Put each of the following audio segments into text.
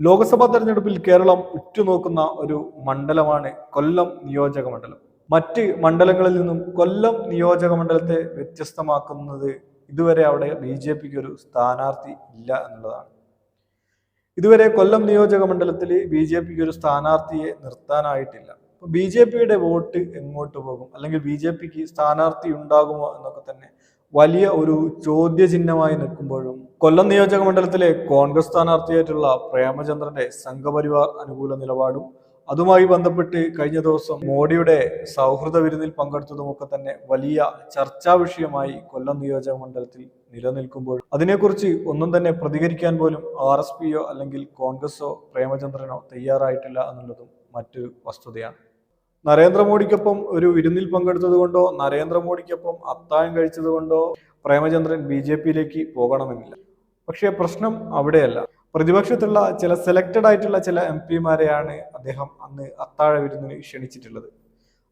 ലോക്സഭാ തെരഞ്ഞെടുപ്പിൽ കേരളം ഉറ്റുനോക്കുന്ന ഒരു മണ്ഡലമാണ് കൊല്ലം നിയോജക മണ്ഡലം. മറ്റ് മണ്ഡലങ്ങളിൽ നിന്നും കൊല്ലം നിയോജക മണ്ഡലത്തെ വ്യത്യസ്തമാക്കുന്നത് ഇതുവരെ അവിടെ ബി ജെ പിക്ക് ഒരു സ്ഥാനാർത്ഥി ഇല്ല എന്നുള്ളതാണ്. ഇതുവരെ കൊല്ലം നിയോജക മണ്ഡലത്തിൽ ബി ജെ പിക്ക് ഒരു സ്ഥാനാർത്ഥിയെ നിർത്താനായിട്ടില്ല. ബി ജെ പിയുടെ വോട്ട് എങ്ങോട്ട് പോകും? അല്ലെങ്കിൽ ബി ജെ പിക്ക് സ്ഥാനാർത്ഥി ഉണ്ടാകുമോ എന്നൊക്കെ തന്നെ വലിയ ഒരു ചോദ്യചിഹ്നമായി നിൽക്കുമ്പോഴും കൊല്ലം നിയോജക മണ്ഡലത്തിലെ കോൺഗ്രസ് സ്ഥാനാർത്ഥിയായിട്ടുള്ള പ്രേമചന്ദ്രന്റെ സംഘപരിവാർ അനുകൂല നിലപാടും അതുമായി ബന്ധപ്പെട്ട് കഴിഞ്ഞ ദിവസം മോഡിയുടെ സൗഹൃദ വിരുന്നിൽ പങ്കെടുത്തതുമൊക്കെ തന്നെ വലിയ ചർച്ചാ വിഷയമായി കൊല്ലം നിയോജക മണ്ഡലത്തിൽ നിലനിൽക്കുമ്പോൾ അതിനെക്കുറിച്ച് ഒന്നും തന്നെ പ്രതികരിക്കാൻ പോലും ആർ എസ് പിയോ അല്ലെങ്കിൽ കോൺഗ്രസോ പ്രേമചന്ദ്രനോ തയ്യാറായിട്ടില്ല എന്നുള്ളതും മറ്റൊരു വസ്തുതയാണ്. നരേന്ദ്രമോദിക്കൊപ്പം ഒരു വിരുന്നിൽ പങ്കെടുത്തത് കൊണ്ടോ നരേന്ദ്രമോദിക്കൊപ്പം അത്താഴം കഴിച്ചത് കൊണ്ടോ പ്രേമചന്ദ്രൻ ബി ജെ പിയിലേക്ക് പോകണമെന്നില്ല. പക്ഷേ പ്രശ്നം അവിടെയല്ല. പ്രതിപക്ഷത്തുള്ള ചില സെലക്റ്റഡ് ആയിട്ടുള്ള ചില എം പിമാരെയാണ് അദ്ദേഹം അന്ന് അത്താഴ വിരുന്നിന് ക്ഷണിച്ചിട്ടുള്ളത്.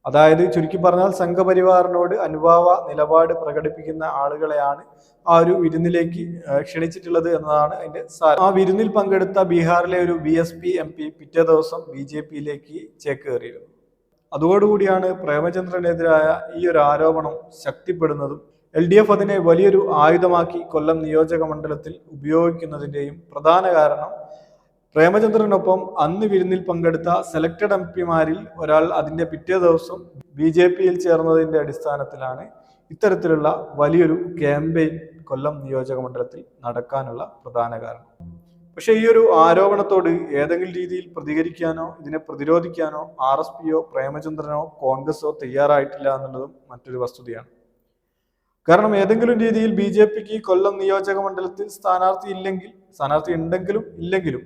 അതായത് ചുരുക്കി പറഞ്ഞാൽ സംഘപരിവാറിനോട് അനുഭാവ നിലപാട് പ്രകടിപ്പിക്കുന്ന ആളുകളെയാണ് ആ ഒരു വിരുന്നിലേക്ക് ക്ഷണിച്ചിട്ടുള്ളത് എന്നതാണ് അതിന്റെ സാരം. ആ വിരുന്നിൽ പങ്കെടുത്ത ബീഹാറിലെ ഒരു B S P M P പിറ്റേ ദിവസം ബി ജെ പിയിലേക്ക് ചേക്കേറിയിരുന്നു. അതോടുകൂടിയാണ് പ്രേമചന്ദ്രനെതിരായ ഈ ഒരു ആരോപണം ശക്തിപ്പെടുന്നതും എൽ ഡി എഫ് അതിനെ വലിയൊരു ആയുധമാക്കി കൊല്ലം നിയോജക മണ്ഡലത്തിൽ ഉപയോഗിക്കുന്നതിന്റെയും പ്രധാന കാരണം പ്രേമചന്ദ്രനൊപ്പം അന്ന് വിരുന്നിൽ പങ്കെടുത്ത സെലക്ടഡ് എം പിമാരിൽ ഒരാൾ അതിന്റെ പിറ്റേ ദിവസം ബി ജെ പിയിൽ ചേർന്നതിന്റെ അടിസ്ഥാനത്തിലാണ് ഇത്തരത്തിലുള്ള വലിയൊരു ക്യാമ്പയിൻ കൊല്ലം നിയോജക മണ്ഡലത്തിൽ നടക്കാനുള്ള പ്രധാന കാരണം. പക്ഷേ ഈ ഒരു ആരോപണത്തോട് ഏതെങ്കിലും രീതിയിൽ പ്രതികരിക്കാനോ ഇതിനെ പ്രതിരോധിക്കാനോ ആർ എസ് പിയോ പ്രേമചന്ദ്രനോ കോൺഗ്രസോ തയ്യാറായിട്ടില്ല എന്നുള്ളതും മറ്റൊരു വസ്തുതയാണ്. കാരണം ഏതെങ്കിലും രീതിയിൽ ബി ജെ പിക്ക് കൊല്ലം നിയോജക മണ്ഡലത്തിൽ സ്ഥാനാർത്ഥി ഇല്ലെങ്കിൽ സ്ഥാനാർത്ഥി ഉണ്ടെങ്കിലും ഇല്ലെങ്കിലും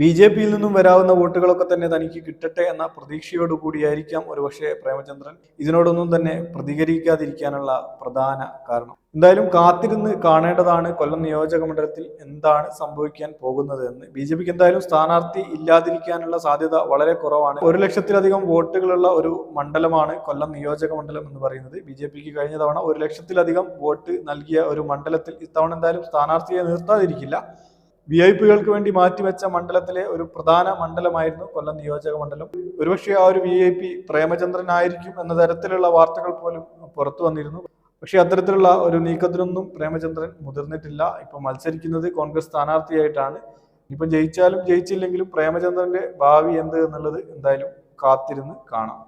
ബി ജെ പിയിൽ നിന്നും വരാവുന്ന വോട്ടുകളൊക്കെ തന്നെ തനിക്ക് കിട്ടട്ടെ എന്ന പ്രതീക്ഷയോടുകൂടിയായിരിക്കാം ഒരുപക്ഷെ പ്രേമചന്ദ്രൻ. ഇതിനോടൊന്നും തന്നെ പ്രതികരിക്കാതിരിക്കാനുള്ള പ്രധാന കാരണം. എന്തായാലും കാത്തിരുന്ന് കാണേണ്ടതാണ് കൊല്ലം നിയോജക മണ്ഡലത്തിൽ എന്താണ് സംഭവിക്കാൻ പോകുന്നത് എന്ന് ബി ജെ പിക്ക് എന്തായാലും സ്ഥാനാർത്ഥി ഇല്ലാതിരിക്കാനുള്ള സാധ്യത വളരെ കുറവാണ്. ഒരു ലക്ഷത്തിലധികം വോട്ടുകളുള്ള ഒരു മണ്ഡലമാണ് കൊല്ലം നിയോജക മണ്ഡലം എന്ന് പറയുന്നത്. ബി ജെ പിക്ക് കഴിഞ്ഞ തവണ ഒരു ലക്ഷത്തിലധികം വോട്ട് നൽകിയ ഒരു മണ്ഡലത്തിൽ ഇത്തവണ എന്തായാലും സ്ഥാനാർത്ഥിയെ നിർത്താതിരിക്കില്ല. വി ഐ പികൾക്ക് വേണ്ടി മാറ്റിവെച്ച മണ്ഡലത്തിലെ ഒരു പ്രധാന മണ്ഡലമായിരുന്നു കൊല്ലം നിയോജക മണ്ഡലം. ഒരുപക്ഷെ ആ ഒരു വി ഐ പി പ്രേമചന്ദ്രൻ ആയിരിക്കും എന്ന തരത്തിലുള്ള വാർത്തകൾ പോലും പുറത്തു വന്നിരുന്നു. പക്ഷേ അത്തരത്തിലുള്ള ഒരു നീക്കത്തിനൊന്നും പ്രേമചന്ദ്രൻ മുതിർന്നിട്ടില്ല. ഇപ്പൊ മത്സരിക്കുന്നത് കോൺഗ്രസ് സ്ഥാനാർത്ഥിയായിട്ടാണ്. ഇപ്പം ജയിച്ചാലും ജയിച്ചില്ലെങ്കിലും പ്രേമചന്ദ്രന്റെ ഭാവി എന്ത് എന്നുള്ളത് എന്തായാലും കാത്തിരുന്ന് കാണാം.